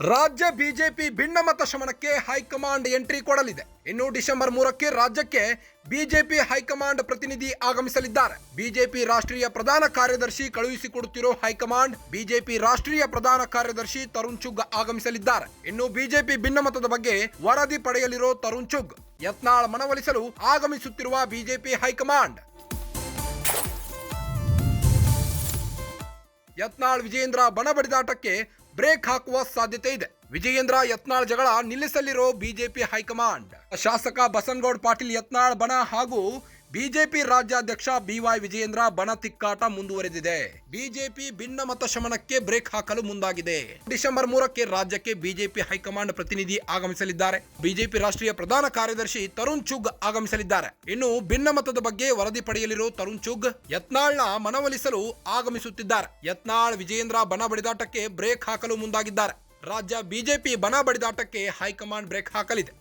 ರಾಜ್ಯ ಬಿಜೆಪಿ ಭಿನ್ನಮತ ಶಮನಕ್ಕೆ high command entry ಕೊಡಲಿದೆ. ಇನ್ನು ಡಿಸೆಂಬರ್ ಮೂರಕ್ಕೆ ರಾಜ್ಯಕ್ಕೆ ಬಿಜೆಪಿ ಹೈಕಮಾಂಡ್ ಪ್ರತಿನಿಧಿ ಆಗಮಿಸಲಿದ್ದಾರೆ. ಬಿಜೆಪಿ ರಾಷ್ಟ್ರೀಯ ಪ್ರಧಾನ ಕಾರ್ಯದರ್ಶಿ ಕಳುಹಿಸಿಕೊಡುತ್ತಿರೋ ಹೈಕಮಾಂಡ್ ಬಿಜೆಪಿ ರಾಷ್ಟ್ರೀಯ ಪ್ರಧಾನ ಕಾರ್ಯದರ್ಶಿ ತರುಣ್ ಚುಗ್ ಆಗಮಿಸಲಿದ್ದಾರೆ. ಇನ್ನು ಬಿಜೆಪಿ ಭಿನ್ನಮತದ ಬಗ್ಗೆ ವರದಿ ಪಡೆಯಲಿರೋ ತರುಣ್ ಚುಗ್ ಯತ್ನಾಳ್ ಮನವೊಲಿಸಲು ಆಗಮಿಸುತ್ತಿರುವ BJP high command Yatnal Vijayendra ಬಣ ಬಡಿದಾಟಕ್ಕೆ ಬ್ರೇಕ್ ಹಾಕುವ ಸಾಧ್ಯತೆ ಇದೆ. ವಿಜಯೇಂದ್ರ ಯತ್ನಾಳ್ ಜಗಳ ನಿಲ್ಲಿಸಲಿರೋ ಬಿಜೆಪಿ ಹೈಕಮಾಂಡ್. ಶಾಸಕ ಬಸನಗೌಡ ಪಾಟೀಲ್ ಯತ್ನಾಳ್ ಬಣ ಹಾಗೂ ಬಿಜೆಪಿ ರಾಜ್ಯಾಧ್ಯಕ್ಷ ಬಿವೈ ವಿಜಯೇಂದ್ರ ಬಣ ತಿಕ್ಕಾಟ ಮುಂದುವರೆದಿದೆ. ಬಿಜೆಪಿ ಭಿನ್ನಮತ ಶಮನಕ್ಕೆ ಬ್ರೇಕ್ ಹಾಕಲು ಮುಂದಾಗಿದೆ. ಡಿಸೆಂಬರ್ ಮೂರಕ್ಕೆ ರಾಜ್ಯಕ್ಕೆ ಬಿಜೆಪಿ ಹೈಕಮಾಂಡ್ ಪ್ರತಿನಿಧಿ ಆಗಮಿಸಲಿದ್ದಾರೆ. ಬಿಜೆಪಿ ರಾಷ್ಟ್ರೀಯ ಪ್ರಧಾನ ಕಾರ್ಯದರ್ಶಿ ತರುಣ್ ಚುಗ್ ಆಗಮಿಸಲಿದ್ದಾರೆ. ಇನ್ನು ಭಿನ್ನಮತದ ಬಗ್ಗೆ ವರದಿ ಪಡೆಯಲಿರುವ ತರುಣ್ ಚುಗ್ ಯತ್ನಾಳ್ನ ಮನವೊಲಿಸಲು ಆಗಮಿಸುತ್ತಿದ್ದಾರೆ. ಯತ್ನಾಳ್ ವಿಜಯೇಂದ್ರ ಬಣ ಬಡಿದಾಟಕ್ಕೆ ಬ್ರೇಕ್ ಹಾಕಲು ಮುಂದಾಗಿದ್ದಾರೆ. ರಾಜ್ಯ ಬಿಜೆಪಿ ಬಣ ಬಡಿದಾಟಕ್ಕೆ ಹೈಕಮಾಂಡ್ ಬ್ರೇಕ್ ಹಾಕಲಿದೆ.